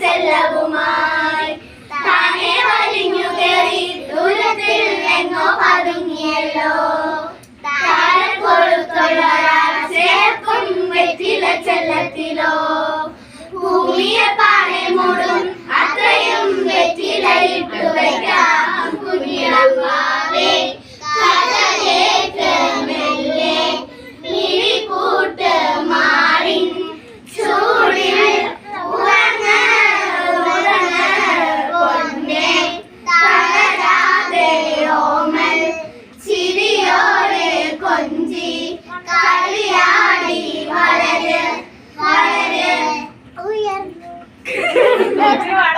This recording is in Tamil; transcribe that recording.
செல்லவுமா? Next one.